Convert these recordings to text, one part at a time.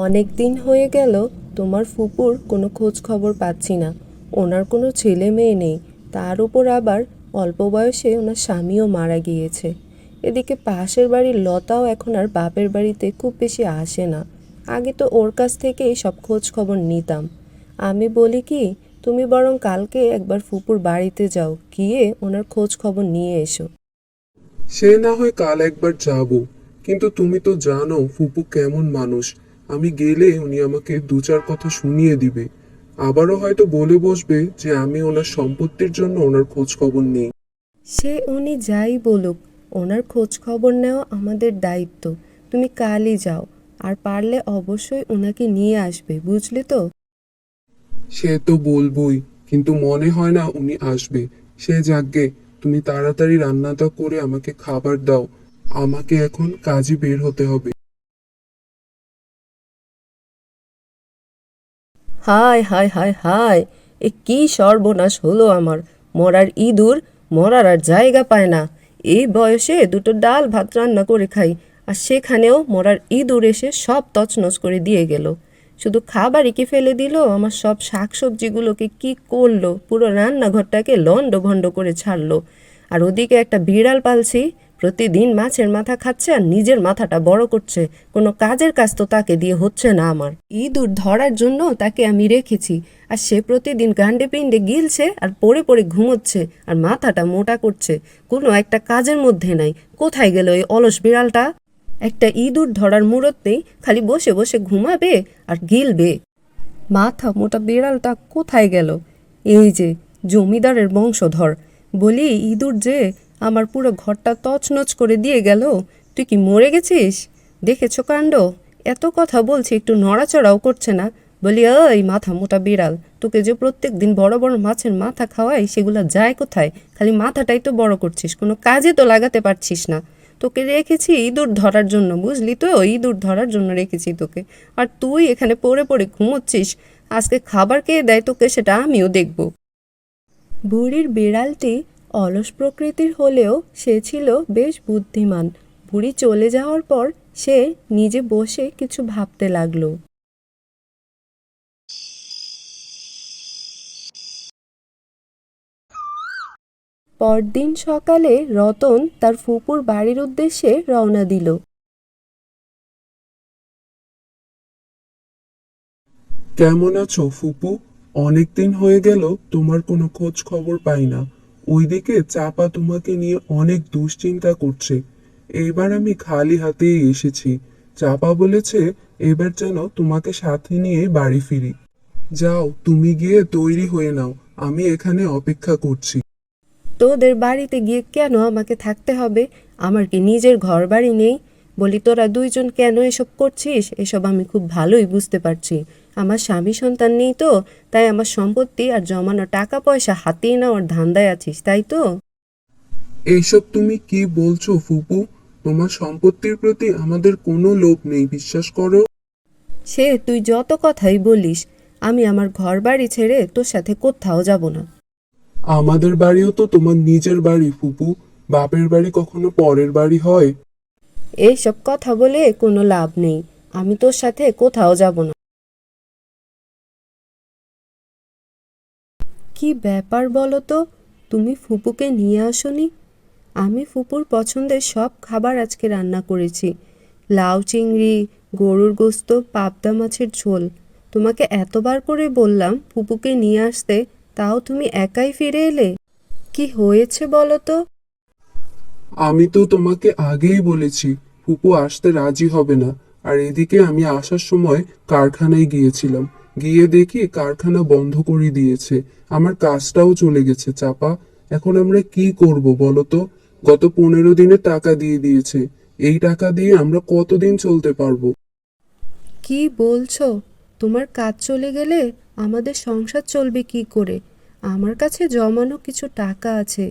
অনেক দিন হয়ে গেল, তোমার ফুপুর কোনো খোঁজ খবর পাচ্ছি না। ওনার কোনো ছেলে মেয়ে নেই। তার উপর আবার অল্প বয়সে ওনার স্বামীও মারা গিয়েছে। এদিকে পাশের বাড়ির লতাও এখন আর বাপের বাড়িতে খুব বেশি আসে না। আগে তো ওর কাছ থেকেই সব খোঁজ খবর নিতাম। আমি বলি কি, তুমি বরং কালকে একবার ফুপুর বাড়িতে যাও, গিয়ে ওনার খোঁজ খবর নিয়ে এসো। সে না হয় কাল একবার যাব, কিন্তু তুমি তো জানো ফুপু কেমন মানুষ। আমি গেলে উনি আমাকে দু চার কথা শুনিয়ে দিবে। আবারও হয়তো বলে বসবে যে আমি ওনার সম্পত্তির জন্য ওনার খোঁজ খবর নেই। সে উনি যাই বলুক ওনার খোঁজ খবর নেওয়া আমাদের দায়িত্ব। তুমি কালই যাও আর পারলে অবশ্যই ওনাকে নিয়ে আসবে বুঝলে তো? সে তো বলবই কিন্তু মনে হয় না উনি আসবে। সে যাকগে তুমি তাড়াতাড়ি রান্নাটা করে আমাকে খাবার দাও। আমাকে এখন কাজে বের হতে হবে। হায় হায় হায় হায়, এ কি সর্বনাশ হলো আমার। মরার ইঁদুর মরার আর জায়গা পায় না। এই বয়সে দুটো ডাল ভাত রান্না করে খাই, আর সেখানেও মরার ইঁদুর এসে সব তছনছ করে দিয়ে গেল। শুধু খাবারই কি ফেলে দিল, আমার সব শাকসবজিগুলোকে কি করল? পুরো রান্নাঘরটাকে লন্ড ভন্ড করে ছাড়লো। আর ওদিকে একটা বিড়াল পালছি প্রতিদিন মাছের মাথা খাচ্ছে আর নিজের মাথাটা বড় করছে। কোনো কাজের কাজ তো তাকে দিয়ে হচ্ছে না আমার। ইঁদুর ধরার জন্য তাকে আমি রেখেছি। আর সে প্রতিদিন গান্ডে পিণ্ডে গিলছে আর পড়ে পড়ে ঘুমোচ্ছে আর মাথাটা মোটা করছে। কোনো একটা কাজের মধ্যে নাই। কোথায় গেল এই অলস বিড়ালটা? একটা ইঁদুর ধরার মুহূর্তেই খালি বসে বসে ঘুমাবে আর গিলবে। মাথা মোটা বিড়ালটা কোথায় গেল? এই যে, জমিদারের বংশধর। বলি, ইঁদুর যে আমার পুরো ঘরটা তছনছ করে দিয়ে গেল। তুই কি মরে গেছিস? দেখেছ কাণ্ড? এত কথা বলছি, একটু নড়াচড়াও করছে না। বলি ওই মাথা মোটা বিড়াল, তোকে যে প্রত্যেক দিন বড় বড় মাছের মাথা খাওয়াই, সেগুলো যায় কোথায়? খালি মাথাটাই তো বড় করছিস, কোনো কাজে তো লাগাতে পারছিস না। তোকে রেখেছি ইঁদুর ধরার জন্য, বুঝলি তো? ইঁদুর ধরার জন্য রেখেছি তোকে। আর তুই এখানে পড়ে পড়ে ঘুমোচ্ছিস, আজকে খাবার কে দেয় তোকে সেটা আমিও দেখব। বুড়ির বিড়ালটি অলস প্রকৃতির হলেও সে ছিল বেশ বুদ্ধিমান। বুড়ি চলে যাওয়ার পর সে নিজে বসে কিছু ভাবতে লাগল। পরদিন সকালে রতন তার ফুপুর বাড়ির উদ্দেশ্যে রওনা দিল। কেমন আছো ফুপু? অনেকদিন হয়ে গেল, তোমার কোনো খোঁজ খবর পাই না। ওইদিকে চাপা তোমাকে নিয়ে অনেক দুশ্চিন্তা করছে। এবার আমি খালি হাতেই এসেছি। চাপা বলেছে, এবার যেন তোমাকে সাথে নিয়ে বাড়ি ফিরি। যাও, তুমি গিয়ে তৈরি হয়ে নাও। আমি এখানে অপেক্ষা করছি। তোদের বাড়িতে গিয়ে কেন আমাকে থাকতে হবে? আমার কি নিজের ঘর বাড়ি নেই? বলি তোরা দুইজন কেন এসব করছিস? এসব আমি খুব ভালোই বুঝতে পারছি। আমার স্বামী সন্তান নেই তো তাই আমার সম্পত্তি আর জমানো টাকা পয়সা হাতিয়ে নেওয়ার ধান্দায় আছিস তাই তো? এইসব তুমি কি বলছো ফুপু? তোমার সম্পত্তির প্রতি আমাদের কোনো লোভ নেই বিশ্বাস করো। সে তুই যত কথাই বলিস আমি আমার ঘর বাড়ি ছেড়ে তোর সাথে কোথাও যাব না। আমাদের বাড়িও তো তোমার নিজের বাড়ি ফুপু। বাপের বাড়ি কখনো পরের বাড়ি হয়। এইসব কথা বলে কোনো লাভ নেই। আমি তোর সাথে কোথাও যাব না। কি ব্যাপার বলো তো? তুমি ফুপুকে নিয়ে আসনি? আমি ফুপুর পছন্দের সব খাবার আজকে রান্না করেছি। লাউ চিংড়ি, গরুর গোস্ত, পাবদা মাছের ঝোল। তোমাকে এতবার করে বললাম ফুপুকে নিয়ে আসতে, তাও তুমি একাই ফিরে এলে। কি হয়েছে বলো তো? আমি তো তোমাকে আগেই বলেছি, ফুপু আসতে রাজি হবে না। আর এদিকে আমি আসার সময় কারখানায় গিয়েছিলাম। গিয়ে দেখি কারখানা বন্ধ করে দিয়েছে। আমার কাজটাও চলে গেছে, চাপা। এখন আমরা কি করব বলো তো? গত পনেরো দিনের টাকা দিয়ে দিয়েছে। এই টাকা দিয়ে আমরা কতদিন চলতে পারব? কি বলছো? তোমার কাজ চলে গেলে আমাদের সংসার চলবে কি করে? আমার কাছে জমানো কিছু টাকা আছে।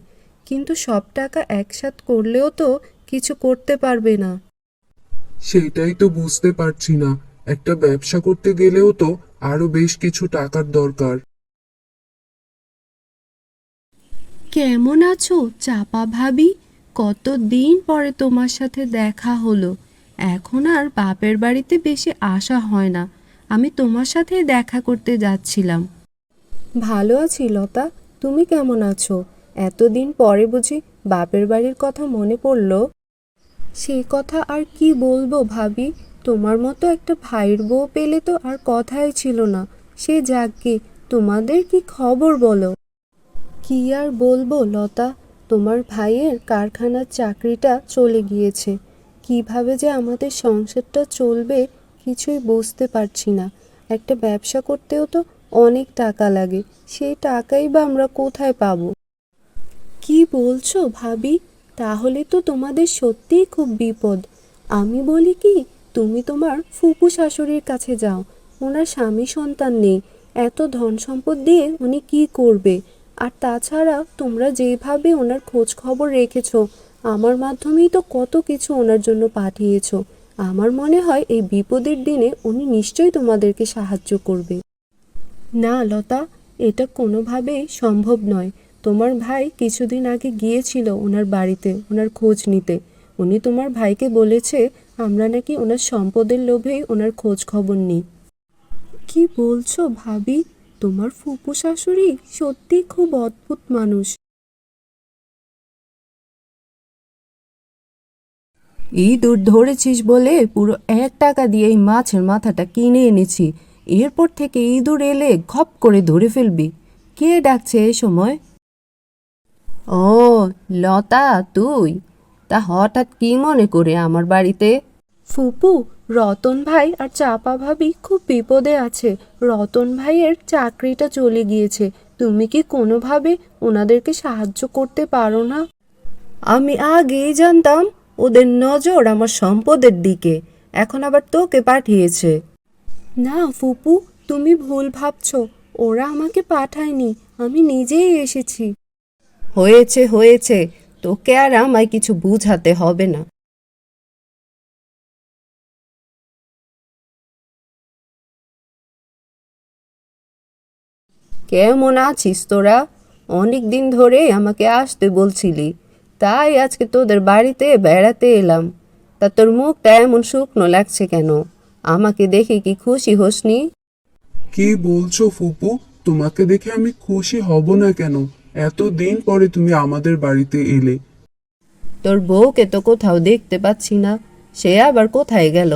কিন্তু সব টাকা একসাথ করলেও তো কিছু করতে পারবে না। সেটাই তো বুঝতে পারছি না। একটা ব্যবসা করতে গেলেও তো আরও বেশ কিছু টাকার দরকার। কেমন আছো চাপা ভাবি? কতদিন পরে তোমার সাথে দেখা হলো। এখন আর বাপের বাড়িতে বেশি আসা হয় না। আমি তোমার সাথে দেখা করতে যাচ্ছিলাম। ভালো আছি লতা তুমি কেমন আছো? এতদিন পরে বুঝি বাপের বাড়ির কথা মনে পড়ল। সে কথা আর কি বলব ভাবি? তোমার মতো একটা ভাইয়ের বউ পেলে তো আর কথাই ছিল না। সে যাকগে, তোমাদের কি খবর বলো? কি আর বলব লতা? তোমার ভাইয়ের কারখানার চাকরিটা চলে গিয়েছে। কীভাবে যে আমাদের সংসারটা চলবে কিছুই বুঝতে পারছি না। একটা ব্যবসা করতেও তো অনেক টাকা লাগে। সেই টাকাই বা আমরা কোথায় পাবো? কি বলছো ভাবি? তাহলে তো তোমাদের সত্যিই খুব বিপদ। আমি বলি কি, তুমি তোমার ফুপু শাশুড়ির কাছে যাও। ওনার স্বামী সন্তান নেই। এত ধন সম্পদ দিয়ে উনি কি করবে? আর তাছাড়া তোমরা যেভাবে ওনার খোঁজ খবর রেখেছো, আমার মাধ্যমেই তো কত কিছু ওনার জন্য পাঠিয়েছো। আমার মনে হয় এই বিপদের দিনে উনি নিশ্চয়ই তোমাদেরকে সাহায্য করবে। না লতা, এটা কোনোভাবেই সম্ভব নয়। তোমার ভাই কিছুদিন আগে গিয়েছিল ওনার বাড়িতে, ওনার খোঁজ নিতে। উনি তোমার ভাইকে বলেছে, আমরা নাকি ওনার সম্পদের লোভেই ওনার খোঁজ খবর নিই। কি বলছো ভাবি? তোমার ফুপু শাশুড়ি সত্যি খুব অদ্ভুত মানুষ। ইঁদুর ধরেছিস বলে পুরো এক টাকা দিয়ে এই মাছের মাথাটা কিনে এনেছি। এরপর থেকে ইঁদুর এলে ঘপ করে ধরে ফেলবি। কে ডাকছে এই সময়? ও লতা তুই? তা হঠাৎ কি মনে করে আমার বাড়িতে? ফুপু রতন ভাই আর চাপা ভাবি খুব বিপদে আছে। রতন ভাইয়ের চাকরিটা চলে গিয়েছে। তুমি কি কোনোভাবে ওনাদেরকে সাহায্য করতে পারো না? আমি আগেই জানতাম ওদের নজর আমার সম্পদের দিকে। এখন আবার তোকে পাঠিয়েছে। না ফুপু তুমি ভুল ভাবছ। ওরা আমাকে পাঠায়নি। আমি নিজেই এসেছি। হয়েছে হয়েছে, তোকে আর আমায় কিছু বুঝাতে হবে না। কেমন আছিস তোরা? অনেক দিন ধরে আমাকে আসতে বলছিলি, তাই আজকে তোদের বাড়িতে বেড়াতে এলাম। তা তোর মুখটা এমন শুকনো লাগছে কেন? আমাকে দেখে কি খুশি হোসনি? কি বলছো ফুপু? তোমাকে দেখে আমি খুশি হব না কেন? এত দিন পরে তুমি আমাদের বাড়িতে এলে। তোর বউকে তো কোথাও দেখতে পাচ্ছি না। সে আবার কোথায় গেল?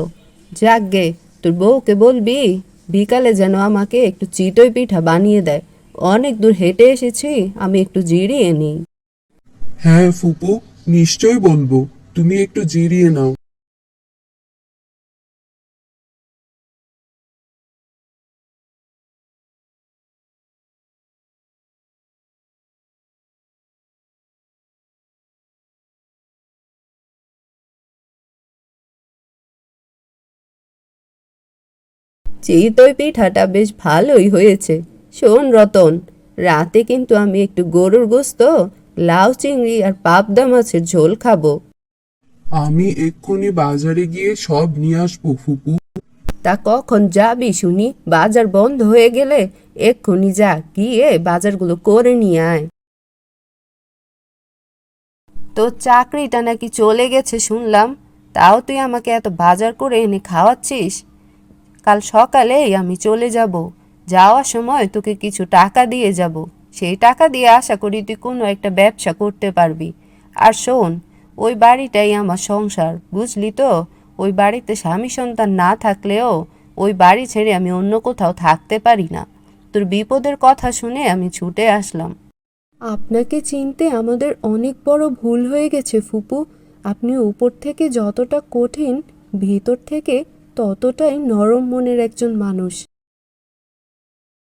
যাকগে তোর বউকে বলবি বিকালে যেন আমাকে একটু চিতই পিঠা বানিয়ে দেয়। অনেক দূর হেঁটে এসেছি আমি একটু জিরিয়ে নিই। হ্যাঁ ফুপু নিশ্চয় বলব। তুমি একটু জিরিয়ে নাও। চিতই পিঠাটা বেশ ভালোই হয়েছে। শোন রতন রাতে কিন্তু আমি একটু গরুর গোস্ত লাউ চিংড়ি আর পাবদা মাছের ঝোল খাব। আমি এক্ষুনি বাজারে গিয়ে সব নিয়ে আসব ফুপু। তা কখন যাবি শুনি? বাজার বন্ধ হয়ে গেলে এক্ষুনি যা গিয়ে বাজারগুলো করে নিয়ে আয়। তোর চাকরিটা নাকি চলে গেছে শুনলাম। তাও তুই আমাকে এত বাজার করে এনে খাওয়াচ্ছিস? কাল সকালেই আমি চলে যাব। যাওয়ার সময় তোকে কিছু টাকা দিয়ে যাব। সেই টাকা দিয়ে আশা করি তুই কোনো একটা ব্যবসা করতে পারবি। আর শোন, ওই বাড়িটাই আমার সংসার, বুঝলি তো? ওই বাড়িতে স্বামী সন্তান না থাকলেও ওই বাড়ি ছেড়ে আমি অন্য কোথাও থাকতে পারি না। তোর বিপদের কথা শুনে আমি ছুটে আসলাম। আপনাকে চিনতে আমাদের অনেক বড় ভুল হয়ে গেছে ফুপু। আপনি উপর থেকে যতটা কঠিন, ভিতর থেকে ততটাই নরম মনের একজন মানুষ।